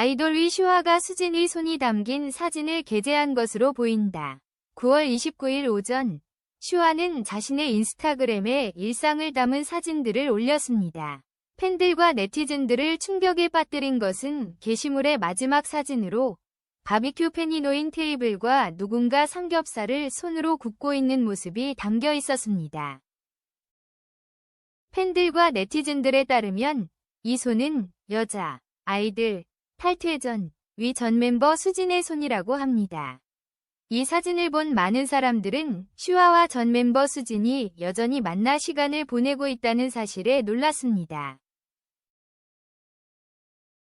아이돌 슈아가 수진의 손이 담긴 사진을 게재한 것으로 보인다. 9월 29일 오전 슈아는 자신의 인스타그램에 일상을 담은 사진들을 올렸습니다. 팬들과 네티즌들을 충격에 빠뜨린 것은 게시물의 마지막 사진으로 바비큐 팬이 놓인 테이블과 누군가 삼겹살을 손으로 굽고 있는 모습이 담겨 있었습니다. 팬들과 네티즌들에 따르면 이 손은 여자, 아이들, 탈퇴 전, 위 전 멤버 수진의 손이라고 합니다. 이 사진을 본 많은 사람들은 슈아와 전 멤버 수진이 여전히 만나 시간을 보내고 있다는 사실에 놀랐습니다.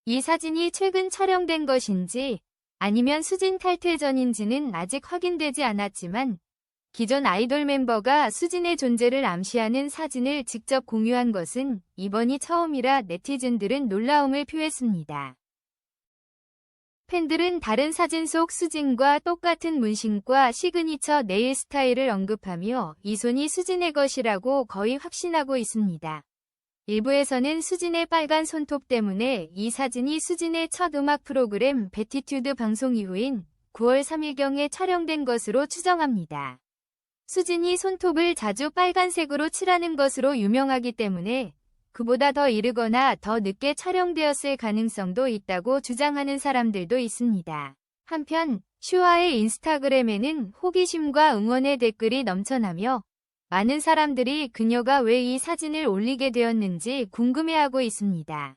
이 사진이 최근 촬영된 것인지 아니면 수진 탈퇴 전인지는 아직 확인되지 않았지만 기존 아이돌 멤버가 수진의 존재를 암시하는 사진을 직접 공유한 것은 이번이 처음이라 네티즌들은 놀라움을 표했습니다. 팬들은 다른 사진 속 수진과 똑같은 문신과 시그니처 네일 스타일을 언급하며 이 손이 수진의 것이라고 거의 확신하고 있습니다. 일부에서는 수진의 빨간 손톱 때문에 이 사진이 수진의 첫 음악 프로그램 베티튜드 방송 이후인 9월 3일경에 촬영된 것으로 추정합니다. 수진이 손톱을 자주 빨간색으로 칠하는 것으로 유명하기 때문에 그보다 더 이르거나 더 늦게 촬영되었을 가능성도 있다고 주장하는 사람들도 있습니다. 한편 슈아의 인스타그램에는 호기심과 응원의 댓글이 넘쳐나며 많은 사람들이 그녀가 왜 이 사진을 올리게 되었는지 궁금해하고 있습니다.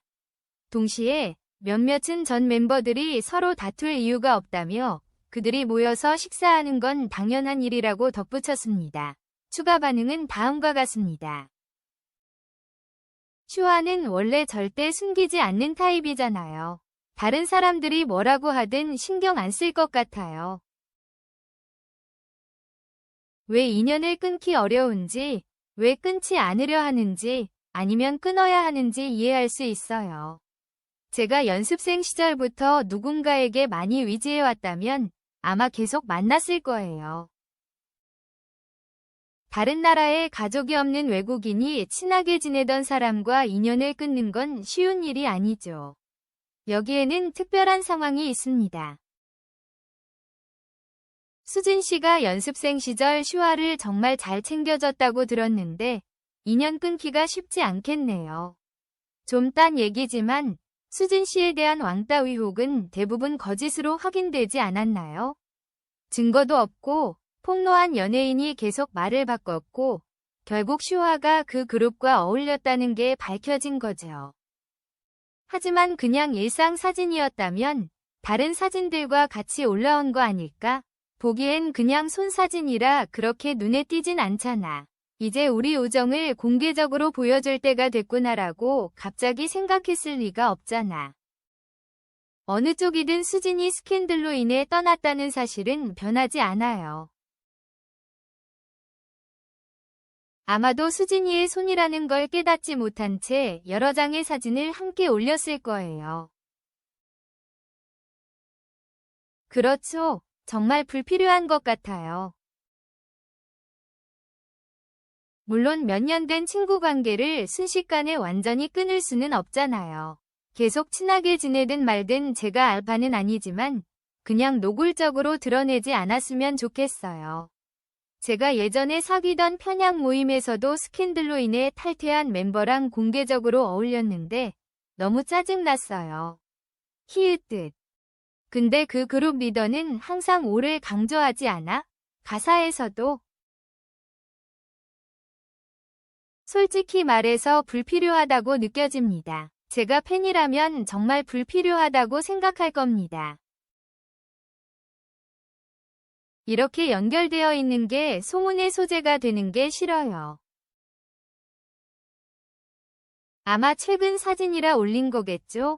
동시에 몇몇은 전 멤버들이 서로 다툴 이유가 없다며 그들이 모여서 식사하는 건 당연한 일이라고 덧붙였습니다. 추가 반응은 다음과 같습니다. 슈아는 원래 절대 숨기지 않는 타입이잖아요. 다른 사람들이 뭐라고 하든 신경 안 쓸 것 같아요. 왜 인연을 끊기 어려운지, 왜 끊지 않으려 하는지, 아니면 끊어야 하는지 이해할 수 있어요. 제가 연습생 시절부터 누군가에게 많이 위지해왔다면 아마 계속 만났을 거예요. 다른 나라에 가족이 없는 외국인이 친하게 지내던 사람과 인연을 끊는 건 쉬운 일이 아니죠. 여기에는 특별한 상황이 있습니다. 수진 씨가 연습생 시절 슈아를 정말 잘 챙겨줬다고 들었는데 인연 끊기가 쉽지 않겠네요. 좀 딴 얘기지만 수진 씨에 대한 왕따 의혹은 대부분 거짓으로 확인되지 않았나요? 증거도 없고 폭로한 연예인이 계속 말을 바꿨고 결국 슈아가 그 그룹과 어울렸다는 게 밝혀진 거죠. 하지만 그냥 일상 사진이었다면 다른 사진들과 같이 올라온 거 아닐까? 보기엔 그냥 손사진이라 그렇게 눈에 띄진 않잖아. 이제 우리 우정을 공개적으로 보여줄 때가 됐구나라고 갑자기 생각했을 리가 없잖아. 어느 쪽이든 수진이 스캔들로 인해 떠났다는 사실은 변하지 않아요. 아마도 수진이의 손이라는 걸 깨닫지 못한 채 여러 장의 사진을 함께 올렸을 거예요. 그렇죠. 정말 불필요한 것 같아요. 물론 몇 년 된 친구 관계를 순식간에 완전히 끊을 수는 없잖아요. 계속 친하게 지내든 말든 제가 알바는 아니지만 그냥 노골적으로 드러내지 않았으면 좋겠어요. 제가 예전에 사귀던 편향 모임에서도 스캔들로 인해 탈퇴한 멤버랑 공개적으로 어울렸는데 너무 짜증났어요. 히읗뜻. 근데 그 그룹 리더는 항상 오를 강조하지 않아? 가사에서도 솔직히 말해서 불필요하다고 느껴집니다. 제가 팬이라면 정말 불필요하다고 생각할 겁니다. 이렇게 연결되어 있는 게 소문의 소재가 되는 게 싫어요. 아마 최근 사진이라 올린 거겠죠?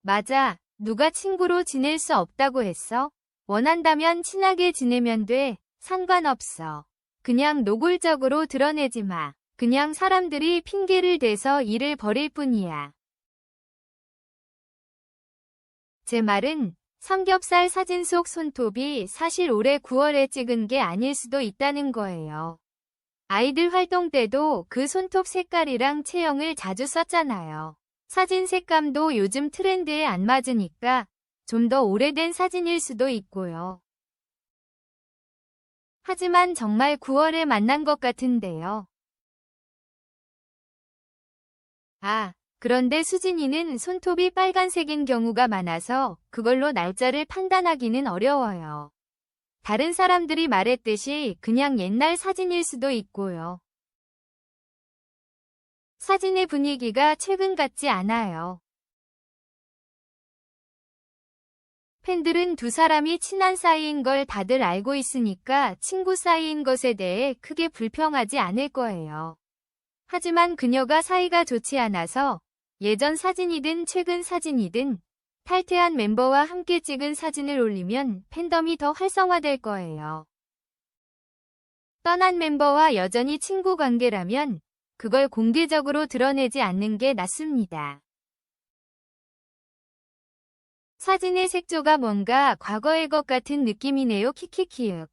맞아. 누가 친구로 지낼 수 없다고 했어? 원한다면 친하게 지내면 돼. 상관없어. 그냥 노골적으로 드러내지 마. 그냥 사람들이 핑계를 대서 일을 벌일 뿐이야. 제 말은 삼겹살 사진 속 손톱이 사실 올해 9월에 찍은 게 아닐 수도 있다는 거예요. 아이들 활동 때도 그 손톱 색깔이랑 체형을 자주 썼잖아요. 사진 색감도 요즘 트렌드에 안 맞으니까 좀 더 오래된 사진일 수도 있고요. 하지만 정말 9월에 만난 것 같은데요. 아, 그런데 수진이는 손톱이 빨간색인 경우가 많아서 그걸로 날짜를 판단하기는 어려워요. 다른 사람들이 말했듯이 그냥 옛날 사진일 수도 있고요. 사진의 분위기가 최근 같지 않아요. 팬들은 두 사람이 친한 사이인 걸 다들 알고 있으니까 친구 사이인 것에 대해 크게 불평하지 않을 거예요. 하지만 그녀가 사이가 좋지 않아서 예전 사진이든 최근 사진이든 탈퇴한 멤버와 함께 찍은 사진을 올리면 팬덤이 더 활성화될 거예요. 떠난 멤버와 여전히 친구 관계라면 그걸 공개적으로 드러내지 않는 게 낫습니다. 사진의 색조가 뭔가 과거의 것 같은 느낌이네요. 키키키윽.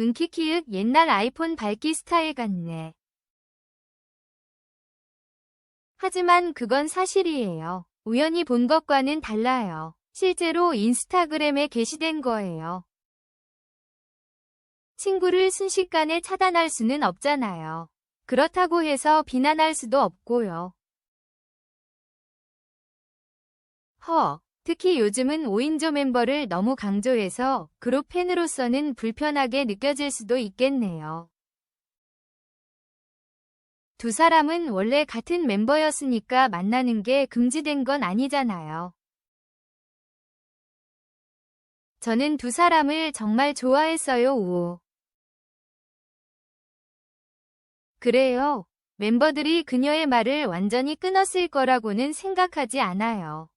은키키윽 옛날 아이폰 밝기 스타일 같네. 하지만 그건 사실이에요. 우연히 본 것과는 달라요. 실제로 인스타그램에 게시된 거예요. 친구를 순식간에 차단할 수는 없잖아요. 그렇다고 해서 비난할 수도 없고요. 허, 특히 요즘은 5인조 멤버를 너무 강조해서 그룹 팬으로서는 불편하게 느껴질 수도 있겠네요. 두 사람은 원래 같은 멤버였으니까 만나는 게 금지된 건 아니잖아요. 저는 두 사람을 정말 좋아했어요. 우. 그래요. 멤버들이 그녀의 말을 완전히 끊었을 거라고는 생각하지 않아요.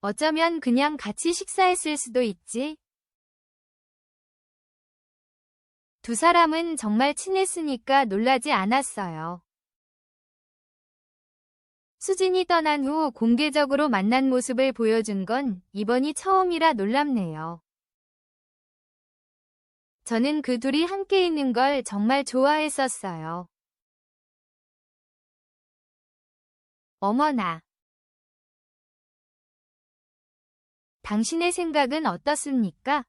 어쩌면 그냥 같이 식사했을 수도 있지. 두 사람은 정말 친했으니까 놀라지 않았어요. 수진이 떠난 후 공개적으로 만난 모습을 보여준 건 이번이 처음이라 놀랍네요. 저는 그 둘이 함께 있는 걸 정말 좋아했었어요. 어머나. 당신의 생각은 어떻습니까?